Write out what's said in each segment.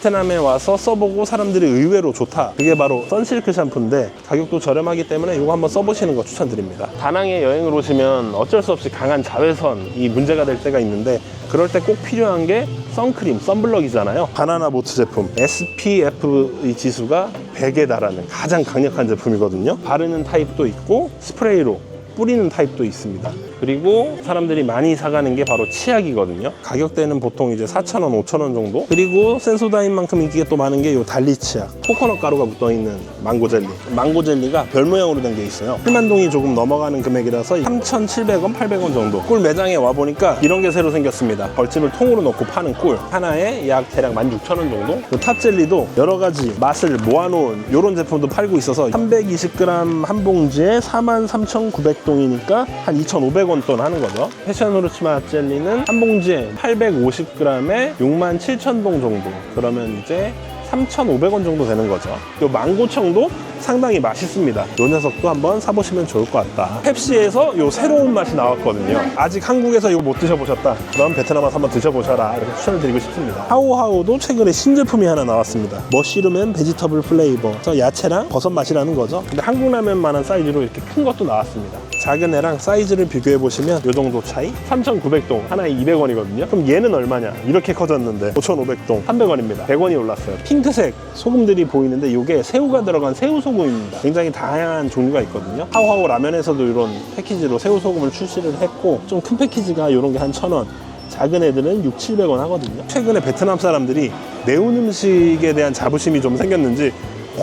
베트남에 와서 써보고 사람들이 의외로 좋다. 그게 바로 선실크 샴푸인데 가격도 저렴하기 때문에 이거 한번 써보시는 거 추천드립니다. 다낭에 여행을 오시면 어쩔 수 없이 강한 자외선이 문제가 될 때가 있는데 그럴 때 꼭 필요한 게 선크림, 선블럭이잖아요. 바나나 보트 제품 SPF 이 지수가 100에 달하는 가장 강력한 제품이거든요. 바르는 타입도 있고 스프레이로 뿌리는 타입도 있습니다. 그리고 사람들이 많이 사가는 게 바로 치약이거든요. 가격대는 보통 이제 4,000원, 5,000원 정도. 그리고 센소다인만큼 인기가 또 많은 게 요 달리 치약. 코코넛 가루가 묻어 있는 망고 젤리. 망고 젤리가 별 모양으로 된 게 있어요. 7만 동이 조금 넘어가는 금액이라서 3,700원, 800원 정도. 꿀 매장에 와 보니까 이런 게 새로 생겼습니다. 벌집을 통으로 넣고 파는 꿀. 하나에 약 대략 16,000원 정도. 그 탑 젤리도 여러 가지 맛을 모아놓은 이런 제품도 팔고 있어서 320g 한 봉지에 43,900동이니까 한 2,500원 돈 하는 거죠. 패션 후르츠마 젤리는 한 봉지에 850g에 67,000동 정도. 그러면 이제 3,500원 정도 되는 거죠. 요 망고청도 상당히 맛있습니다. 요 녀석도 한번 사보시면 좋을 것 같다. 펩시에서 요 새로운 맛이 나왔거든요. 아직 한국에서 이거 못 드셔보셨다. 그럼 베트남 와서 한번 드셔보셔라. 이렇게 추천을 드리고 싶습니다. 하오하오도 최근에 신제품이 하나 나왔습니다. 머쉬룸 앤 베지터블 플레이버. 그래서 야채랑 버섯 맛이라는 거죠. 근데 한국 라면만한 사이즈로 이렇게 큰 것도 나왔습니다. 작은 애랑 사이즈를 비교해 보시면 요 정도 차이? 3,900동 하나에 200원이거든요. 그럼 얘는 얼마냐? 이렇게 커졌는데 5,500동 300원입니다. 100원이 올랐어요. 핑크색 소금들이 보이는데 이게 새우가 들어간 새우 소금입니다. 굉장히 다양한 종류가 있거든요. 하오하오 라면에서도 이런 패키지로 새우 소금을 출시를 했고 좀 큰 패키지가 이런 게 한 1,000원. 작은 애들은 6, 700원 하거든요. 최근에 베트남 사람들이 매운 음식에 대한 자부심이 좀 생겼는지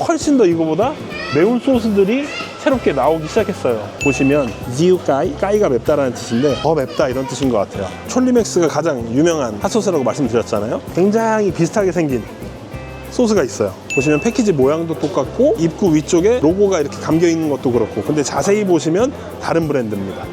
훨씬 더 이거보다 매운 소스들이 새롭게 나오기 시작했어요. 보시면 지우까이, 까이가 맵다라는 뜻인데 더 맵다 이런 뜻인 것 같아요. 촐리맥스가 가장 유명한 핫소스라고 말씀드렸잖아요. 굉장히 비슷하게 생긴 소스가 있어요. 보시면 패키지 모양도 똑같고 입구 위쪽에 로고가 이렇게 감겨 있는 것도 그렇고 근데 자세히 보시면 다른 브랜드입니다.